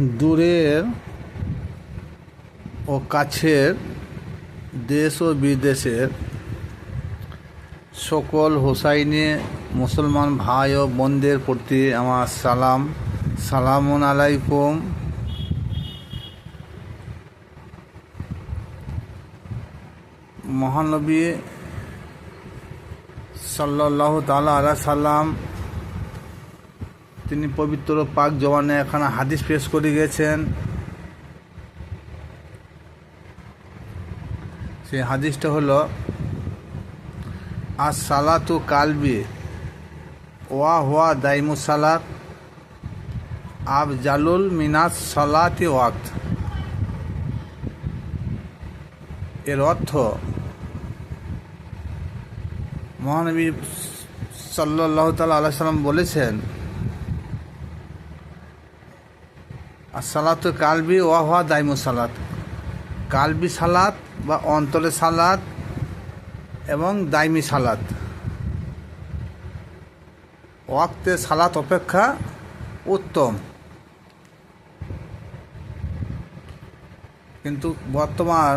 দূরের ও কাছের দেশ ও বিদেশের সকল হোসাইনি মুসলমান ভাই ও বোনদের প্রতি আমার সালাম। সালামুন আলাইকুম। মহানবী সাল্লাহ তালা আলা সাল্লাম তিনি পবিত্র পাক জবানে এখানে হাদিস পেশ করে গেছেন। সেই হাদিসটা হলো আর সালাতু কালবি ওয়া হুয়া দাইমু সালাত আব জালুল মিনাস সালাতি ওয়াক্ত। এর অর্থ, মহানবী সাল্লাহ তালা আল্লাহ সাল্লাম বলেছেন আর সালাত কালবি ওয়াহা দাইমু সালাত। কালবি সালাত বা অন্তরে সালাত এবং দাইমি সালাত। ওয়াক্তে সালাত অপেক্ষা উত্তম। কিন্তু বর্তমান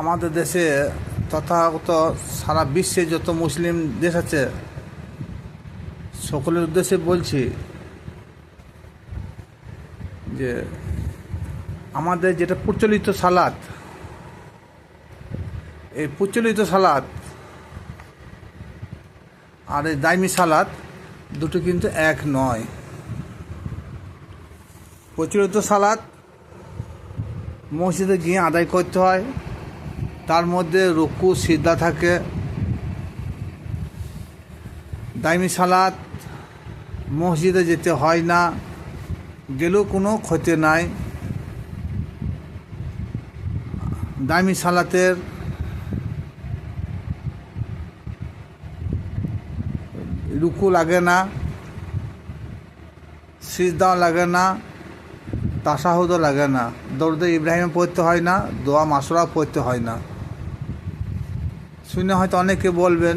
আমাদের দেশে তথাগত সারা বিশ্বে যত মুসলিম দেশ আছে, সকলের উদ্দেশ্যে বলছি যে আমাদের যেটা প্রচলিত সালাদ এই প্রচলিত সালাদ আর এই দাইমি সালাদ দুটো কিন্তু এক নয়। প্রচলিত সালাদ মসজিদে গিয়ে আদায় করতে হয়, তার মধ্যে রুকু, সিদ্ধা থাকে। দাইমি সালাদ মসজিদে যেতে হয় না। গেলেও কোনো ক্ষতি নাই। দামি সালাতের রুকু লাগে না সিজদাও লাগে না তাসাহুদও লাগে না। দৌড়দে ইব্রাহিম পড়তে হয় না, দোয়া মাসুরাও পড়তে হয় না। শুনে হয়তো অনেকে বলবেন,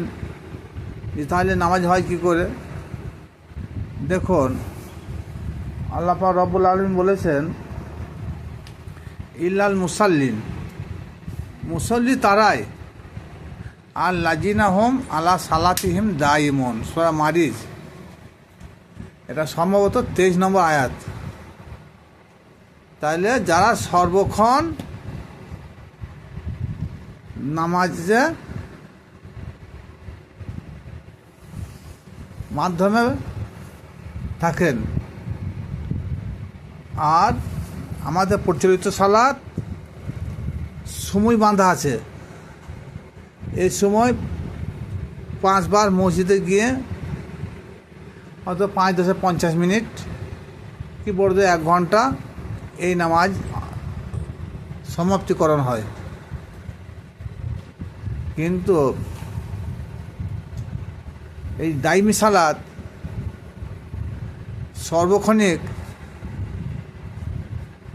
যে তাহলে নামাজ হয় কি করে? দেখুন আল্লাপা রব্বুল আলম বলেছেন, ইল্লাল মুসাল্লিন। মুসল্লি তারাই। আর লাজিনা হোম আলা সালাতিহিম দাইমন সোয়া মারিজ। এটা সম্ভবত তেইশ নম্বর আয়াত। তাইলে যারা সর্বক্ষণ নামাজে মাধ্যমে থাকেন আর আমাদের প্রচলিত সালাদ সময় বাঁধা আছে। এই সময় পাঁচবার মসজিদে গিয়ে হয়তো পাঁচ দশে পঞ্চাশ মিনিট কি বলতো এক ঘণ্টা এই নামাজ সমাপ্তিকরণ হয়। কিন্তু এই দাইমি সালাদ সর্বক্ষণিক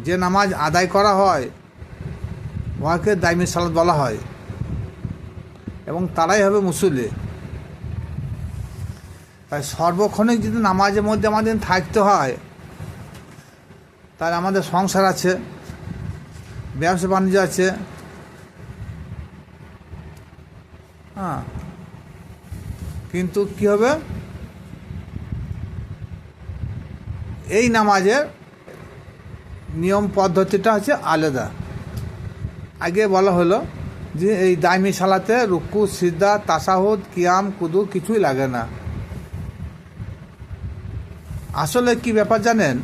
যে নামাজ আদায় করা হয়, উহাকে দাইমি সালাদ বলা হয়। এবং তারাই হবে মুসল্লি। তাই সর্বক্ষণিক যদি নামাজের মধ্যে আমাদের থাকতে হয়, তাহলে আমাদের সংসার আছে, ব্যবসা বাণিজ্য আছে। হ্যাঁ। কিন্তু কি হবে? এই নামাজের নিয়ম পদ্ধতিটা হচ্ছে আলাদা। আগে বলা হলো যে এই দাইমি সালাতে রুকু সিদ্ধা তাসাহুদ, কিয়াম, কুদু কিছুই লাগে না। আসলে কি ব্যাপার জানেন?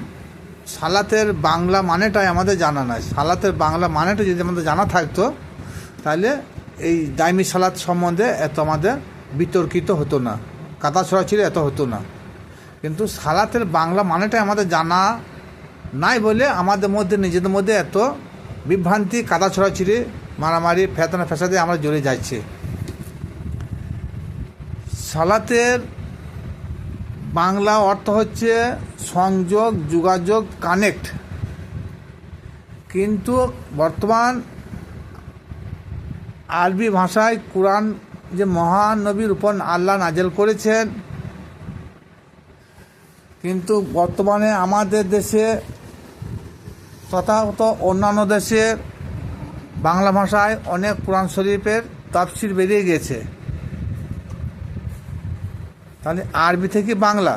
সালাতের বাংলা মানেটাই আমাদের জানা নাই। সালাতের বাংলা মানেটা যদি আমাদের জানা থাকতো, তাহলে এই দাইমি সালাত সম্বন্ধে এত আমাদের বিতর্কিত হতো না। কাতা ছড়াছিড়ি এত হতো না। কিন্তু সালাতের বাংলা মানেটাই আমাদের জানা নাই বলে আমাদের মধ্যে, নিজেদের মধ্যে এত বিভ্রান্তি, কাদা ছড়াছিড়ি, মারামারি, ফেতনা ফেসাদে আমরা জড়ে যাচ্ছি। সালাতের বাংলা অর্থ হচ্ছে সংযোগ, যোগাযোগ, কানেক্ট। কিন্তু বর্তমান আরবি ভাষায় কোরআন যে মহানবীর উপর আল্লাহ নাজেল করেছেন, কিন্তু বর্তমানে আমাদের দেশে তথাগত অন্যান্য দেশের বাংলা ভাষায় অনেক কোরআন শরীফের তাফসির বেরিয়ে গেছে তাহলে আরবি থেকে বাংলা।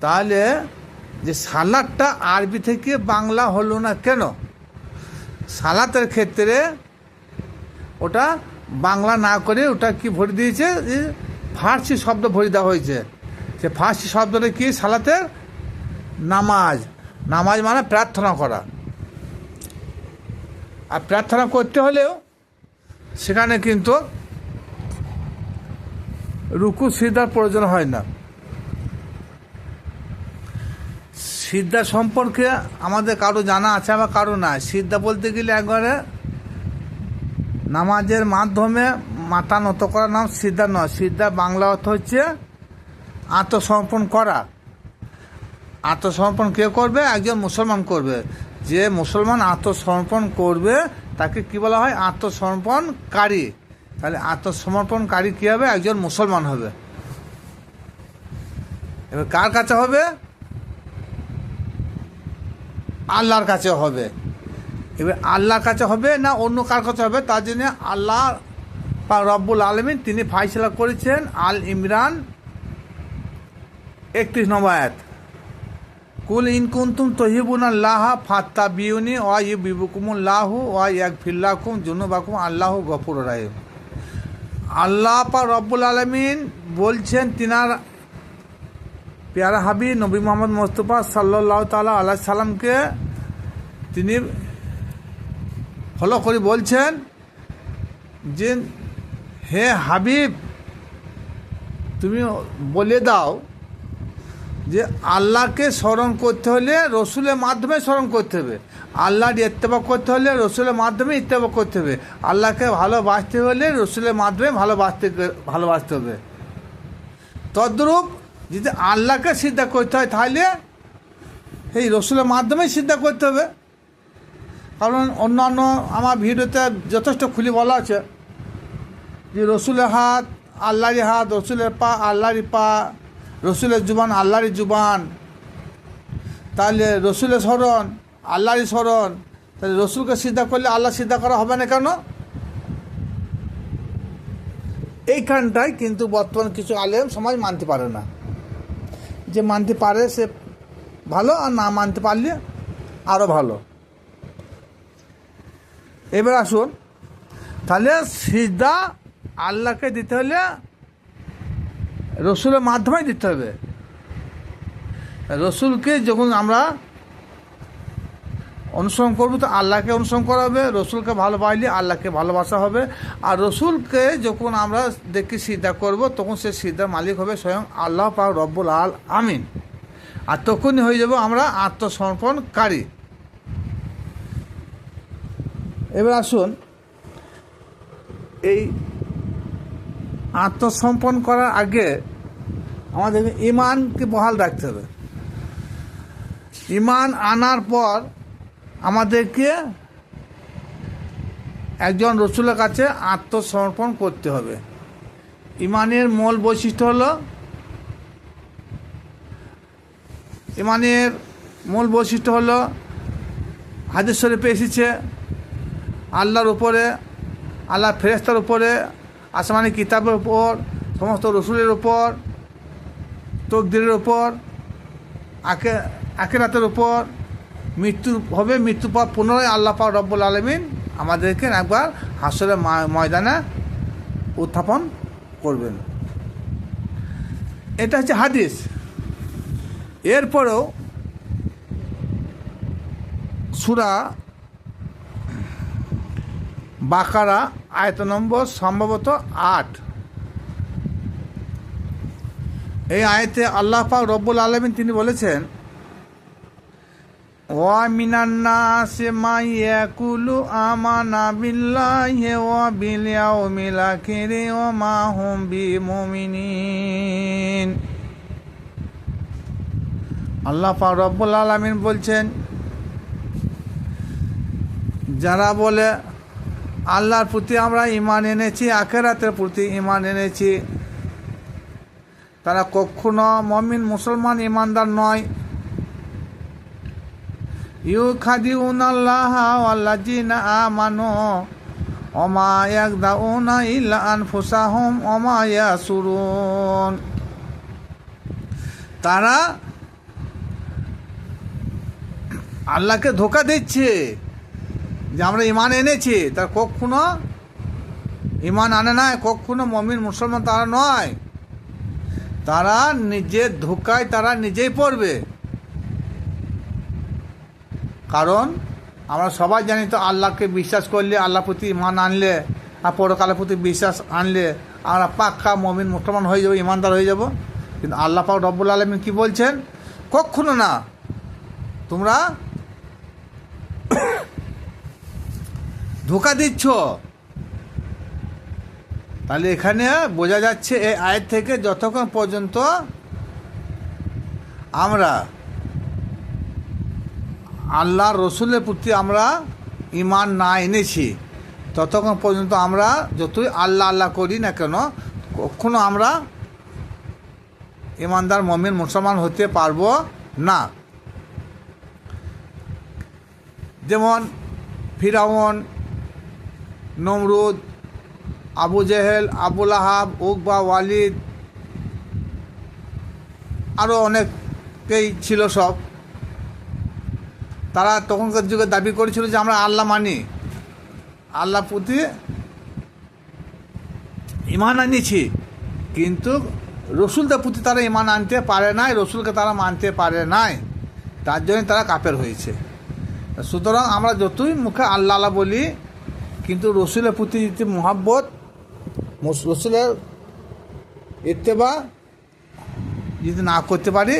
তাহলে যে সালাদটা আরবি থেকে বাংলা হলো না কেন? সালাতের ক্ষেত্রে ওটা বাংলা না করে ওটা কি ভরে দিয়েছে? যে ফার্সি শব্দ ভরে দেওয়া হয়েছে। সে ফার্সি শব্দটা কি? সালাতের নামাজ। নামাজ মানে প্রার্থনা করা। আর প্রার্থনা করতে হলেও সেখানে কিন্তু রুকু, সিদ্ধার প্রয়োজন হয় না। সিদ্ধা সম্পর্কে আমাদের কারও জানা আছে আবার কারও নাই। সিদ্ধা বলতে গেলে একবারে নামাজের মাধ্যমে মাথা নত করার নাম সিদ্ধা নয়। সিদ্ধা বাংলা অর্থ হচ্ছে আত্মসমর্পণ করা। আত্মসমর্পণ কে করবে? একজন মুসলমান করবে। যে মুসলমান আত্মসমর্পণ করবে, তাকে কি বলা হয়? আত্মসমর্পণকারী। তাহলে আত্মসমর্পণকারী কী হবে? একজন মুসলমান হবে। এবার কার কাছে হবে? আল্লাহর কাছে হবে। এবার আল্লাহর কাছে হবে না অন্য কার কাছে হবে? তার জন্য আল্লাহ বা রব্বুল আলমিন তিনি ফাইসলা করেছেন আল ইমরান একত্রিশ নম্বর আয়াত। কুল ইন কুন্তুম তহিবুন আল্লাহ ফাত্তা বিউনি ওয়া ইউ বিবুকুমুল্লাহ ওয়া ইয়াক ফিল্লাকুম জুনুবাকুম আল্লাহ গফুর রাহিম। আল্লাহ পা রব্বুল আলমিন বলছেন, তিনার পেয়ারা হাবি নবী মোহাম্মদ মোস্তফা সাল্লাহ তালা আল্লাহ সাল্লামকে তিনি ফলো করে বলছেন যে, হে হাবিব, তুমি বলে দাও আল্লাহকে স্মরণ করতে হলে রসুলের মাধ্যমে স্মরণ করতে হবে। আল্লাহর ইত্তেবা করতে হলে রসুলের মাধ্যমে ইত্তেবা করতে হবে। আল্লাহকে ভালোবাসতে হলে রসুলের মাধ্যমে ভালোবাসতে ভালোবাসতে হবে। তদ্রূপ যদি আল্লাহকে সিদ্ধা করতে হয় তাহলে এই রসুলের মাধ্যমে সিদ্ধা করতে হবে। কারণ অন্যান্য আমার ভিডিওতে যথেষ্ট খুলি বলা আছে যে রসুলের হাত আল্লাহরই হাত, রসুলের পা আল্লাহরই পা রসুলের জুবান আল্লাহরই জুবান। তাহলে রসুলের স্মরণ, আল্লাহরই স্মরণ। তাহলে রসুলকে সিদ্ধা করলে আল্লাহ সিদ্ধা করা হবে না কেন? এইখানটায় কিন্তু বর্তমান কিছু আলেম সমাজ মানতে পারে না। যে মানতে পারে সে ভালো আর না মানতে পারলে আরও ভালো। এবার আসুন, তাহলে সিদ্ধা আল্লাহকে দিতে হলে রসুলের মাধ্যমে দিতে হবে। রসুলকে যখন আমরা অনুসরণ করব, তো আল্লাহকে অনুসরণ করা হবে, রসুলকে ভালোবাসলে আল্লাহকে ভালোবাসা হবে। আর রসুলকে যখন আমরা দেখি সিদ্ধা করব, তখন সে সিদ্ধার মালিক হবে স্বয়ং আল্লাহ পাক রব্বুল আল, আমিন। আর তখনই হয়ে যাব আমরা আত্মসমর্পণকারী। এবার আসুন, এই আত্মসমর্পণ করার আগে আমাদের ইমানকে বহাল রাখতে হবে। ইমান আনার পর আমাদেরকে একজন রসুলের কাছে আত্মসমর্পণ করতে হবে। ইমানের মূল বৈশিষ্ট্য হলো, ইমানের মূল বৈশিষ্ট্য হলো, হাদিস শরীফে এসেছে, আল্লাহর উপরে আল্লাহ ফেরেস্তার উপরে আসমানি কিতাবের উপর, সমস্ত রসুলের উপর, তকদিরের উপর আকে আকেরাতের উপর, মৃত্যু, হবে মৃত্যু পর পুনরায় আল্লাহ পাক রব্বুল আলমিন আমাদেরকে একবার হাসরের ময়দানে উত্থাপন করবেন। এটা হচ্ছে হাদিস। এরপরেও সুরা বাকারা, আয়ত নম্বর, সম্ভবত আট। এই আয়তে আল্লাহ পাক রব্বুল আলমিন তিনি বলেছেন, ওয়া মিনান্নাসে মা রব্বুল আলামিন বলছেন, যারা বলে আল্লাহর প্রতি আমরা ইমান এনেছি, আখেরাতের প্রতি ইমান এনেছি। তারা কখনো মমিন, মুসলমান ইমানদার নয়। ইউ খাদিউন আল্লাহ আল্লাজিনা আমানো অমা ইয়াকদাউনা ইল্লা আনফুসাহুম অমা ইয়াসুরুন। তারা আল্লাহকে ধোকা দিচ্ছে। যে আমরা ইমান এনেছি তার কখনো ইমান আনে নাই, কখনো মমিন মুসলমান তারা নয়। তারা নিজের ধোকায়, তারা নিজেই পড়বে। কারণ আমরা সবাই জানি তো আল্লাহকে বিশ্বাস করলে আল্লাহ প্রতি ইমান আনলে, আর পরকালের প্রতি বিশ্বাস আনলে আমরা পাক্কা মমিন মুসলমান হয়ে যাব ইমানদার হয়ে যাব। কিন্তু আল্লাহ পাক রব্বুল আলমিন কি বলছেন? কখনো না। তোমরা ধোকা দিচ্ছ? তাহলে এখানে বোঝা যাচ্ছে এই আয়ের থেকে যতক্ষণ পর্যন্ত আমরা আল্লাহ রসুলের প্রতি আমরা ইমান না এনেছি, ততক্ষণ পর্যন্ত আমরা যতই আল্লাহ আল্লাহ করি না কেন, কখনো আমরা ইমানদার মমিন মুসলমান হতে পারব না। যেমন ফিরাউন নমরুদ, আবু জেহেল আবুল আহাব উকবা, ওয়ালিদ আরও অনেকেই ছিল সব। তারা তখনকার যুগে দাবি করেছিল যে আমরা আল্লাহ মানি। আল্লাহ প্রতি ইমান আনিছি কিন্তু রসুলদের প্রতি তারা ইমান আনতে পারে নাই, রসুলকে তারা মানতে পারে নাই। তার জন্য তারা কাপের হয়েছে। সুতরাং আমরা যতই মুখে আল্লাহ বলি কিন্তু রসুলের প্রতি মোহাব্বত রসুলের ইত্তেবা যদি না করতে পারি,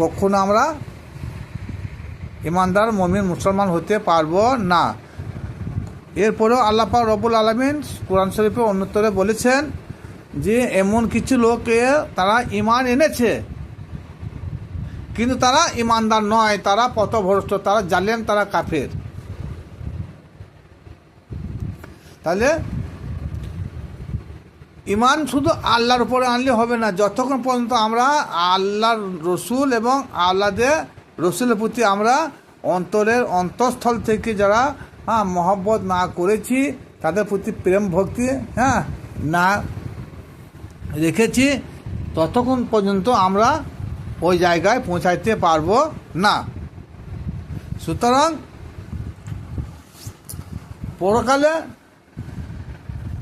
কখনো আমরা ইমানদার, মমিন, মুসলমান হতে পারব না। এরপরেও আল্লাহ পাক রবুল আলমিন কোরআন শরীফে অন্যতরে বলেছেন যে, এমন কিছু লোকে তারা ইমান এনেছে, কিন্তু তারা ইমানদার নয়, তারা পথভ্রষ্ট, তারা জালেন তারা কাফের। তাহলে ইমান শুধু আল্লাহর উপরে আনলে হবে না, যতক্ষণ পর্যন্ত আমরা আল্লাহর রসুল এবং আল্লাহদের রসুলের প্রতি আমরা অন্তরের অন্তঃস্থল থেকে যারা হ্যাঁ মহব্বত না করেছি, তাদের প্রতি প্রেম ভক্তি হ্যাঁ না রেখেছি, ততক্ষণ পর্যন্ত আমরা ওই জায়গায় পৌঁছাইতে পারব না। সুতরাং পরকালে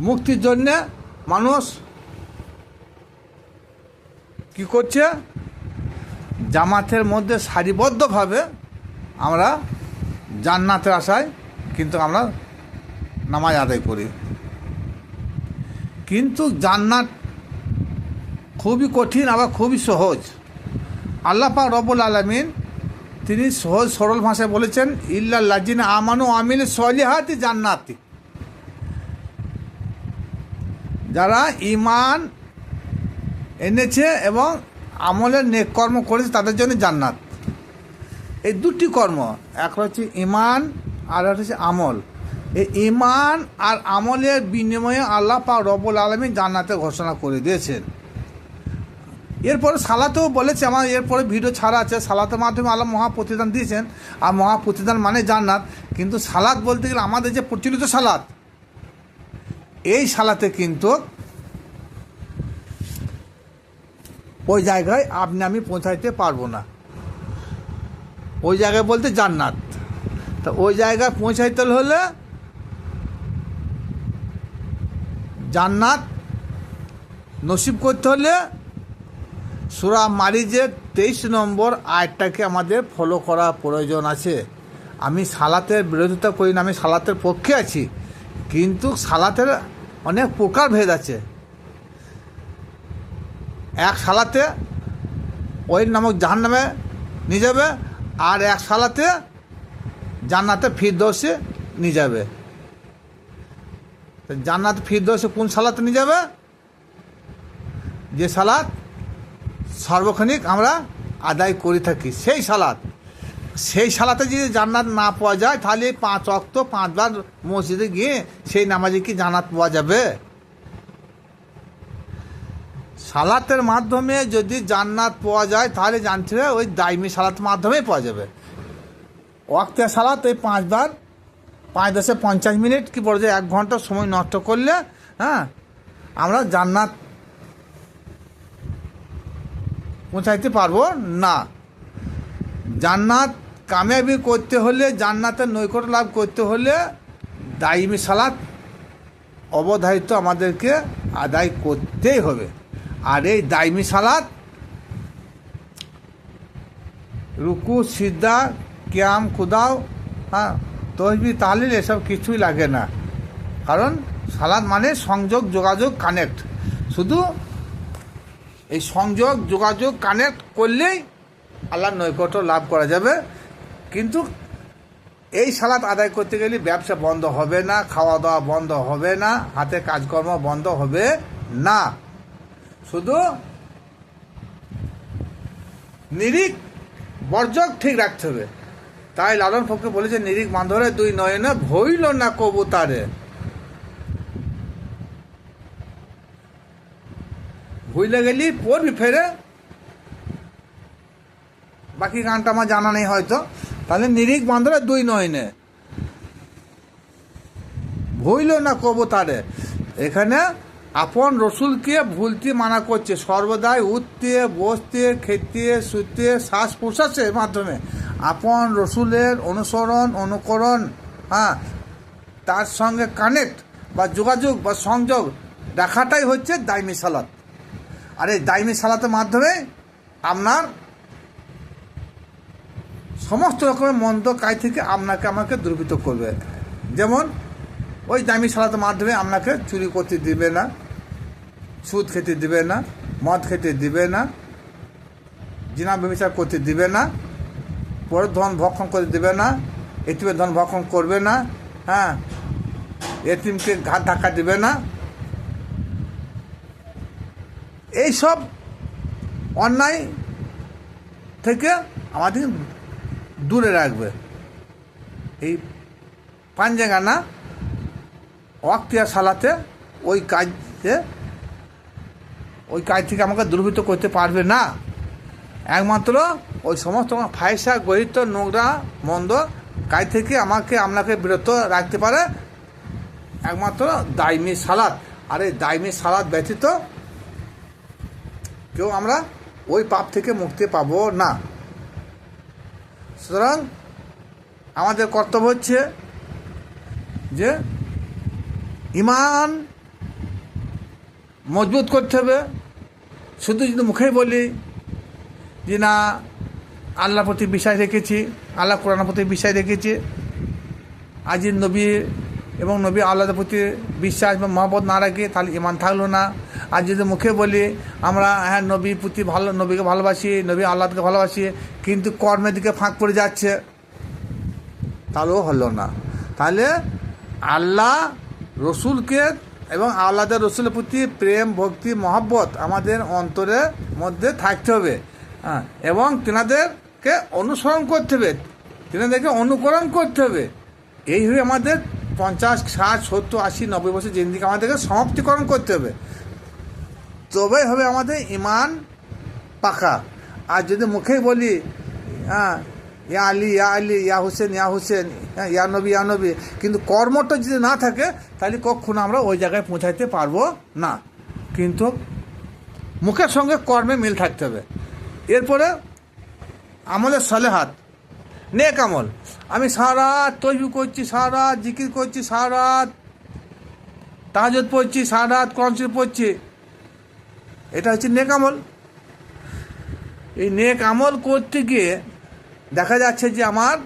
মুক্তির জন্যে মানুষ কি করছে? জামাতের মধ্যে সারিবদ্ধভাবে আমরা জান্নাতের আশায় কিন্তু আমরা নামাজ আদায় করি। কিন্তু জান্নাত খুবই কঠিন আবার খুবই সহজ। আল্লাহ পাক রব্বুল আলমিন তিনি সহজ সরল ভাষায় বলেছেন ইল্লা লাজিনা আমানু আমিল সলিহাতি জান্নাতি। যারা ইমান এনেছে এবং আমলের নেক কর্ম করেছে, তাদের জন্য জান্নাত। এই দুটি কর্ম, এক হচ্ছে ইমান আর একটা হচ্ছে আমল। এই ইমান আর আমলের বিনিময়ে আল্লাহ পাক রব্বুল আলমী জান্নাতে ঘোষণা করে দিয়েছেন। এরপরে সালাতেও বলেছে, আমার এরপরে ভিডিও ছাড়া আছে। সালাতের মাধ্যমে আল্লাহ মহা প্রতিদান দিয়েছেন। আর মহা প্রতিদান মানে জান্নাত। কিন্তু সালাদ বলতে গেলে আমাদের যে প্রচলিত সালাদ এই সালাতে কিন্তু ওই জায়গায় আপনি আমি পৌঁছাইতে পারব না। ওই জায়গায় বলতে জান্নাত। তা ওই জায়গায় পৌঁছাইতে হলে জান্নাত নসিব করতে হলে সুরা মারিজের তেইশ নম্বর আয়টাকে আমাদের ফলো করা প্রয়োজন আছে। আমি সালাতের বিরোধিতা করি না, আমি সালাতের পক্ষে আছি। কিন্তু সালাতের অনেক প্রকার ভেদ আছে। এক সালাতে ওই নামক জাহান নামে নিয়ে যাবে আর এক সালাতে জান্নাতে ফিরদৌসে নিয়ে যাবে। জান্নাত ফিরদৌসে কোন সালাতে নিয়ে যাবে? যে সালাত সর্বক্ষণিক আমরা আদায় করে থাকি, সেই সালাত। সেই সালাতে যদি জান্নাত না পাওয়া যায়, তাহলে পাঁচ অক্ত পাঁচবার মসজিদে গিয়ে সেই নামাজে কি জান্নাত পাওয়া যাবে? সালাতের মাধ্যমে যদি জান্নাত পাওয়া যায়, তাহলে জানতে হবে ওই দাইমি সালাতের মাধ্যমেই পাওয়া যাবে। ওয়াক্তে সালাত ওই পাঁচবার পাঁচ দশে পঞ্চাশ মিনিট কি পড়ে যায় এক ঘণ্টা সময় নষ্ট করলে হ্যাঁ আমরা জান্নাত পৌঁছাইতে পারব না। জান্নাত কামিয়াবি করতে হলে, জান্নাতের নৈকট লাভ করতে হলে দাইমি সালাত অবধারিত আমাদেরকে আদায় করতেই হবে। আর এই দাইমি সালাত রুকু, সিদ্ধা ক্যাম কুদাও হ্যাঁ তসবি তাহলিল এসব কিছুই লাগে না। কারণ সালাদ মানে সংযোগ, যোগাযোগ, কানেক্ট। শুধু এই সংযোগ, যোগাযোগ, কানেক্ট করলেই আল্লাহর নৈকট্য লাভ করা যাবে। কিন্তু এই সালাত আদায় করতে গেলে ব্যবসা বন্ধ হবে না খাওয়া দাওয়া বন্ধ হবে না, হাতে কাজকর্ম বন্ধ হবে না। শুধু নিরিখ বর্জক ঠিক রাখতে হবে। তাই লালন ফককে বলেছে নিরিক বান্ধরে দুই নয়নে ভইল না কবুতারে। ভুইলে গেলি পড়বি ফেরে। বাকি গানটা আমার জানা নেই হয়তো। তাহলে নিরিক বান্ধরে দুই নয়নে ভুইল না কবুতারে এখানে আপন রসুলকে ভুলতে মানা করছে। সর্বদাই উঠতে, বসতে, খেতে, শুতে, শ্বাস প্রশ্বাসের মাধ্যমে। আপন রসুলের অনুসরণ, অনুকরণ হ্যাঁ তার সঙ্গে কানেক্ট বা যোগাযোগ বা সংযোগ রাখাটাই হচ্ছে দাইমি সালাত। আর এই দাইমি সালাতের মাধ্যমে আপনার সমস্ত রকমের মন্দ কাজ থেকে আপনাকে আমাকে দুর্বৃত্ত করবে। যেমন, ওই দামি সালাতের মাধ্যমে আপনাকে চুরি করতে দিবে না, সুদ খেতে দিবে না, মদ খেতে দিবে না, জিনা ব্যবচার করতে দিবে না, পরের ধন ভক্ষণ করে দিবে না এটিমের ধন ভক্ষণ করবে না হ্যাঁ এটিমকে ঘাট ধাক্কা দিবে না। এইসব অন্যায় থেকে আমাদের দূরে রাখবে। এই পাঞ্জাগানা ওয়াক্তিয়া সালাতে ওই কাজে, ওই কাজ থেকে আমাকে দুর্বৃত্ত করতে পারবে না। একমাত্র ওই সমস্ত ফায়সা গরিত, নোংরা, মন্দ কাজ থেকে আমাকে, আপনাকে বিরত রাখতে পারে একমাত্র দাইমি সালাদ আর এই দায়মি সালাদ ব্যতীত কেউ আমরা ওই পাপ থেকে মুক্তি পাবো না। সুতরাং আমাদের কর্তব্য হচ্ছে যে ইমান মজবুত করতে হবে। শুধু যদি মুখেই বলি যে না, আল্লাহর প্রতি বিশ্বাস রেখেছি, আল্লাহ কোরআনের প্রতি বিশ্বাস রেখেছি, আজ নবী এবং নবী আল্লাহর প্রতি বিশ্বাস বা মহব্বত না রাখি, তাহলে ইমান থাকল না। আর যদি মুখে বলি, আমরা হ্যাঁ নবীর প্রতি ভালো, নবীকে ভালোবাসি, নবী আল্লাহকে ভালোবাসি, কিন্তু কর্মের দিকে ফাঁক পড়ে যাচ্ছে তাহলেও হলো না। তাহলে আল্লাহ রসুলকে এবং আল্লাহদের রসুলের প্রতি প্রেম, ভক্তি, মহব্বত আমাদের অন্তরের মধ্যে থাকতে হবে। হ্যাঁ এবং তেনাদেরকে অনুসরণ করতে হবে, তেনাদেরকে অনুকরণ করতে হবে। এই হয়ে আমাদের পঞ্চাশ, ষাট, সত্তর, আশি, নব্বই বছর জিন্দিকে আমাদেরকে সমাপ্তিকরণ করতে হবে। তবেই হবে আমাদের ইমান পাকা। আর যদি মুখেই বলি হ্যাঁ ইয়া আলী ইয়া আলী, ইয়া হুসেন ইয়া হুসেন হ্যাঁ ইয়া নবী ইয়া নবী, কিন্তু কর্মটা যদি না থাকে, তাহলে কখনো আমরা ওই জায়গায় পৌঁছাইতে পারব না। কিন্তু মুখের সঙ্গে কর্মে মিল থাকতে হবে। এরপরে আমলের সালেহাত, নেক আমল। আমি সারা তৈবি করছি, সারা জিকির করছি, সারা তাহাজত পড়ছি, সারা কনসিল পড়ছি। এটা হচ্ছে নেক আমল। এই নেক আমল করতে গিয়ে দেখা যাচ্ছে যে আমার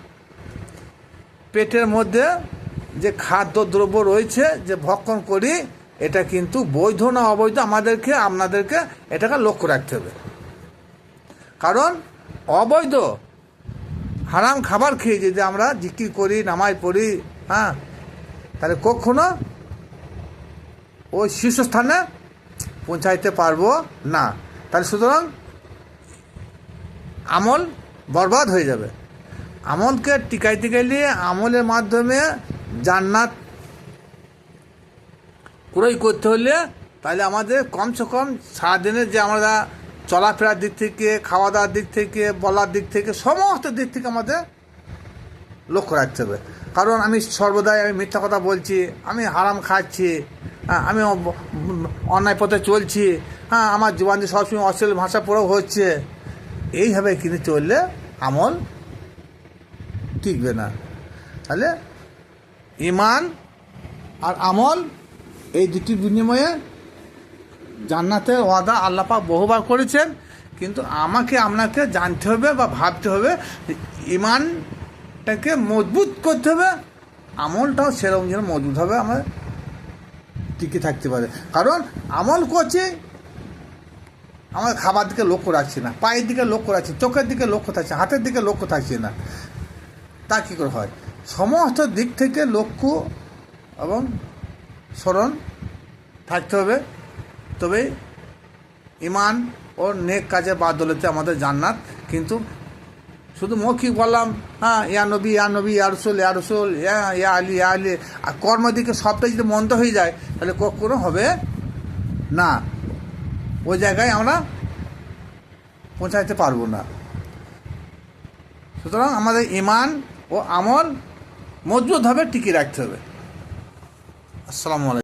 পেটের মধ্যে যে খাদ্য দ্রব্য রয়েছে যে ভক্ষণ করি, এটা কিন্তু বৈধ না অবৈধ আমাদেরকে, আপনাদেরকে এটাকে লক্ষ্য রাখতে হবে। কারণ অবৈধ হারাম খাবার খেয়ে যদি আমরা জিকির করি নামাই পড়ি হ্যাঁ তাহলে কখনো ওই শীর্ষস্থানে পৌঁছাইতে পারব না। তাহলে সুতরাং আমল বরবাদ হয়ে যাবে। আমলকে টিকাইতে গেলে আমলের মাধ্যমে জান্নাত ক্রয় করতে হলে তাহলে আমাদের কমসে কম সারাদিনের যে আমরা চলাফেরার দিক থেকে খাওয়া দাওয়ার দিক থেকে, বলার দিক থেকে, সমস্ত দিক থেকে আমাদের লক্ষ্য রাখতে হবে। কারণ আমি সর্বদাই আমি মিথ্যা কথা বলছি, আমি হারাম খাচ্ছি আমি অন্যায় পথে চলছি। হ্যাঁ আমার জীবন দিয়ে সবসময় অশ্লীল ভাষা প্রয়োগ হচ্ছে। এইভাবে কিন্তু চললে আমল টিকবে না। তাহলে ইমান আর আমল এই দুটি বিনিময়ে জান্নাতের ওয়াদা আল্লাপাক বহুবার করেছেন। কিন্তু আমাকে, আপনাকে জানতে হবে বা ভাবতে হবে ইমানটাকে মজবুত করতে হবে, আমলটাও সেরকম যেন মজবুত হবে। আমার টিকে থাকতে পারে। কারণ আমল করছি, আমার খাবার দিকে লক্ষ্য রাখছি না, পায়ের দিকে লক্ষ্য রাখছি, চোখের দিকে লক্ষ্য থাকছে, হাতের দিকে লক্ষ্য থাকছে না। তা কী করে হয়? সমস্ত দিক থেকে লক্ষ্য এবং স্মরণ থাকতে হবে। তবে ইমান ও নেক কাজে বাদলতে আমাদের জান্নাত কিন্তু শুধু মৌখিক বললাম হ্যাঁ ইয়া নবী ইয়া নবী, ইয়া রসুল ইয়া রসুল, ইয়া ইয়া আলী ইয়া আলী। আর কর্মের দিকে সবটাই যদি মন্দ হয়ে যায়, তাহলে কখনো হবে না। ওই জায়গায় আমরা পৌঁছাইতে পারব না। সুতরাং আমাদের ইমান ও আমল মজবুতভাবে টিকিয়ে রাখতে হবে। আসসালামু আলাইকুম।